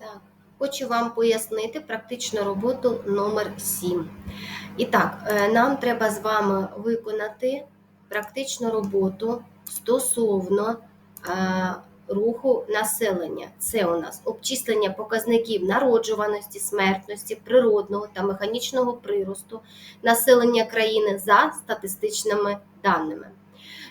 Так, хочу вам пояснити практичну роботу номер 7. І так, е, нам треба з вами виконати практичну роботу стосовно е, руху населення. Це у нас обчислення показників народжуваності, смертності, природного та механічного приросту населення країни за статистичними даними.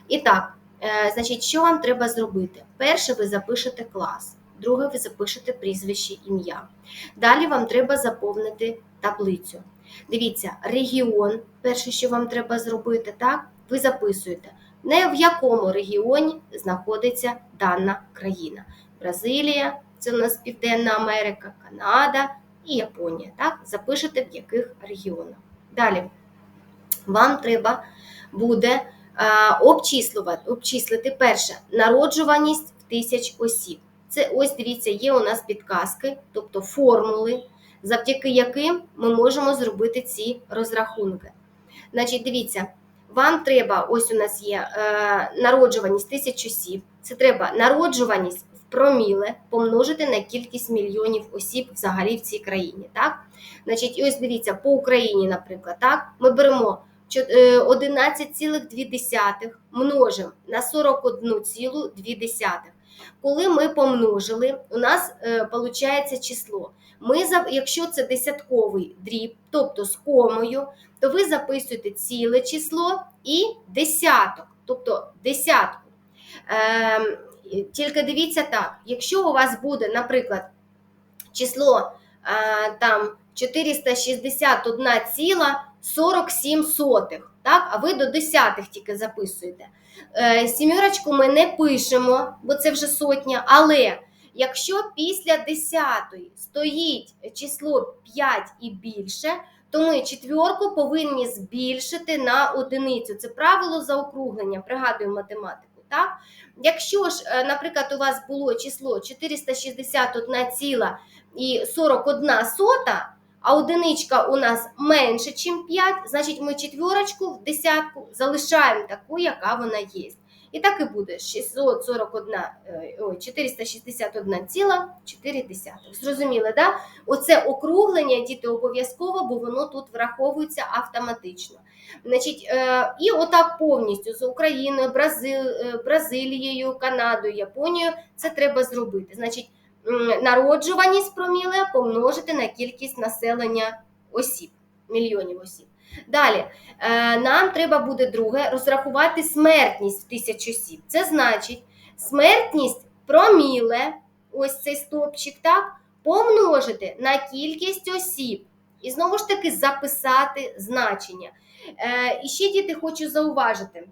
І так, е, значить, що вам треба зробити? Перше, ви запишете клас. Друге, ви запишете прізвище ім'я. Далі вам треба заповнити таблицю. Дивіться, регіон, перше, що вам треба зробити, так, ви записуєте, не в якому регіоні знаходиться дана країна. Бразилія, це у нас Південна Америка, Канада і Японія. Так? Запишете в яких регіонах. Далі вам треба буде а, обчислювати, обчислити перше народжуваність в тисяч осіб. Це ось дивіться, є у нас підказки, тобто формули, завдяки яким ми можемо зробити ці розрахунки. Значить, дивіться, вам треба, ось у нас є е, народжуваність тисяч осіб. Це треба народжуваність в проміле помножити на кількість мільйонів осіб взагалі в цій країні. Так? Значить, і ось дивіться, по Україні, наприклад, так, ми беремо 11,2 множимо на 41,2. Коли ми помножили, у нас е, виходить число. Ми, якщо це десятковий дріб, тобто з комою, то ви записуєте ціле число і десяток, тобто десятку. І тільки дивіться так, якщо у вас буде, наприклад, число е, там 461,47, так, а ви до десятих тільки записуєте. Е, Сімірочку ми не пишемо, бо це вже сотня, але якщо після десятої стоїть число 5 і більше, то ми четвірку повинні збільшити на одиницю. Це правило заокруглення, пригадую математику. Так? Якщо ж, е, наприклад, у вас було число 461,41 сота, а одиничка у нас менше, ніж 5, значить ми четвірочку в десятку залишаємо таку, яка вона є. І так і буде 641, е, ой, 461,4. Зрозуміли, да? Оце округлення діти обов'язково, бо воно тут враховується автоматично. Значить, е, і отак повністю з Україною, е, Бразилією, Канадою, Японією це треба зробити. Значить, народжуваність проміле помножити на кількість населення осіб, мільйонів осіб. Далі, е, нам треба буде друге розрахувати смертність в тисячу осіб. Це значить, смертність проміле, ось цей стопчик, так, помножити на кількість осіб. І знову ж таки записати значення. Е, і ще діти хочу зауважити: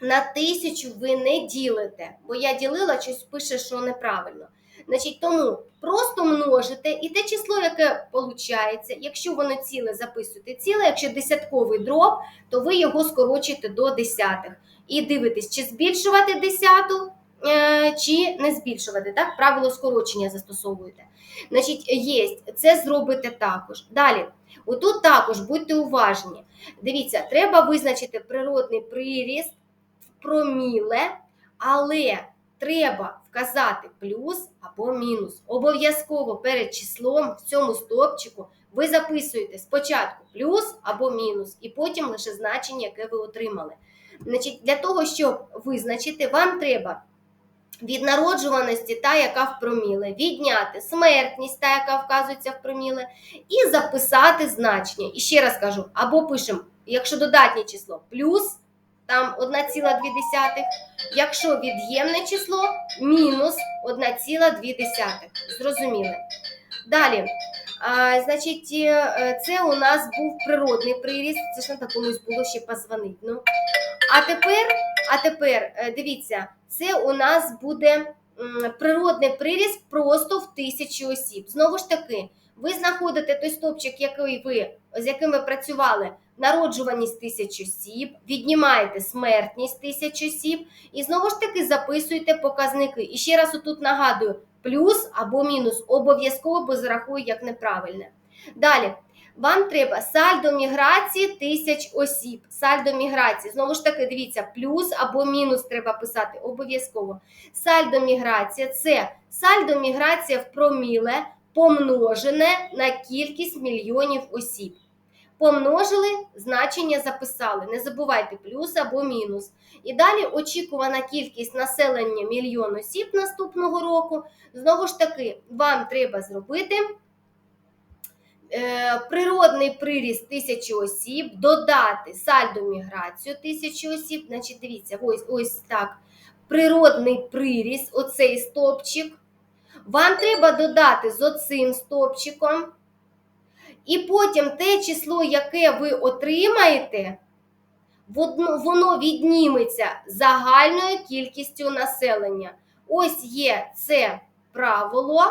на тисячу ви не ділите, бо я ділила, щось пише, що неправильно. Значить, тому просто множите, і те число, яке виходить, якщо воно ціле, записуєте ціле, якщо десятковий дроб, то ви його скорочуєте до десятих. І дивитесь, чи збільшувати десяту, е, чи не збільшувати. Так, правило скорочення застосовуєте. Значить, є, це зробите також. Далі, отут також будьте уважні. Дивіться, треба визначити природний приріст в проміле, але треба вказати плюс або мінус. Обов'язково перед числом в цьому стопчику ви записуєте спочатку плюс або мінус, і потім лише значення, яке ви отримали. Значить, Для того, щоб визначити, вам треба від народжуваності, та, яка в проміле, відняти смертність, та, яка вказується в проміле, і записати значення. І ще раз кажу, або пишемо, якщо додатнє число, плюс там 1,2, якщо від'ємне число, мінус 1,2. Зрозуміли. Далі, а, значить, е, це у нас був природний приріст, це ж на комусь було ще позвонити. Ну. А тепер, а тепер, е, дивіться, це у нас буде природний приріст просто в тисячі осіб. Знову ж таки, ви знаходите той стопчик, який ви, з яким ви працювали, народжуваність тисяч осіб, віднімаєте смертність тисяч осіб, і знову ж таки записуєте показники. І ще раз отут нагадую: плюс або мінус обов'язково, бо зарахую як неправильне. Далі. Вам треба сальдо міграції тисяч осіб. Сальдо міграції. Знову ж таки, дивіться, плюс або мінус треба писати обов'язково. Сальдо міграція це сальдо міграція в проміле помножене на кількість мільйонів осіб. Помножили, значення записали. Не забувайте плюс або мінус. І далі очікувана кількість населення мільйон осіб наступного року. Знову ж таки, вам треба зробити е, природний приріст тисячі осіб, додати сальдо міграцію тисячі осіб. Значить, дивіться, ось, ось так. Природний приріст, оцей стопчик. Вам треба додати з оцим стопчиком. І потім те число, яке ви отримаєте, воно відніметься загальною кількістю населення. Ось є це правило.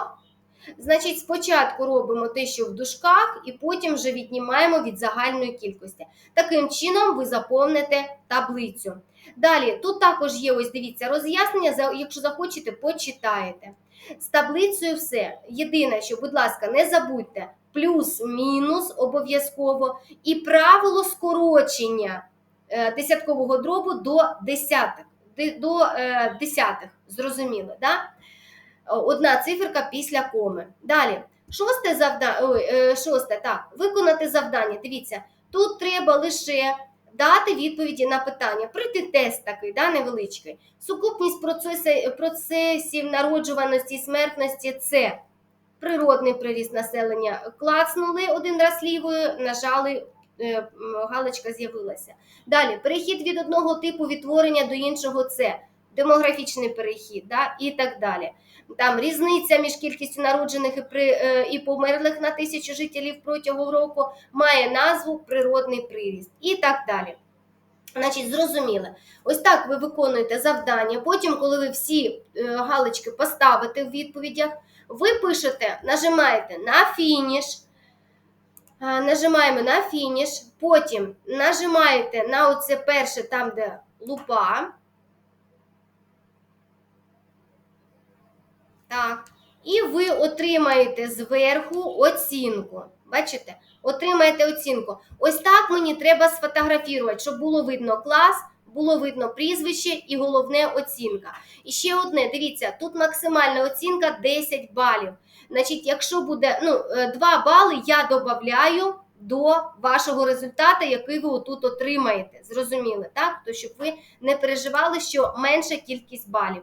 Значить, спочатку робимо те, що в дужках, і потім вже віднімаємо від загальної кількості. Таким чином ви заповните таблицю. Далі, тут також є, ось дивіться, роз'яснення, якщо захочете, почитаєте. З таблицею все. Єдине, що, будь ласка, не забудьте плюс-мінус обов'язково і правило скорочення е, десяткового дробу до десяток. Де- До е, десятих, зрозуміло, да? Одна циферка після коми. Далі, шосте завдання, е, шосте, так, виконати завдання. Дивіться, тут треба лише дати відповіді на питання. Пройти тест такий, да, невеличкий. Сукупність процесів, процесів народжуваності і смертності це природний приріст населення. Клацнули один раз лівою, нажали, е, галочка з'явилася. Далі, перехід від одного типу відтворення до іншого це демографічний перехід да, і так далі. Там різниця між кількістю народжених і, при, е, і померлих на тисячу жителів протягом року має назву природний приріст і так далі. Значить, зрозуміло. Ось так ви виконуєте завдання. Потім, коли ви всі е, галочки поставите в відповідях, ви пишете, нажимаєте на фініш. Нажимаємо на фініш, потім нажимаєте на оце перше, там, де лупа. Так. І ви отримаєте зверху оцінку. Бачите? Отримаєте оцінку. Ось так мені треба сфотографувати, щоб було видно клас, було видно прізвище і головне оцінка. І ще одне, дивіться, тут максимальна оцінка 10 балів. Значить, якщо буде ну, 2 бали, я додаю до вашого результату, який ви отут отримаєте. Зрозуміли, так? То щоб ви не переживали, що менша кількість балів.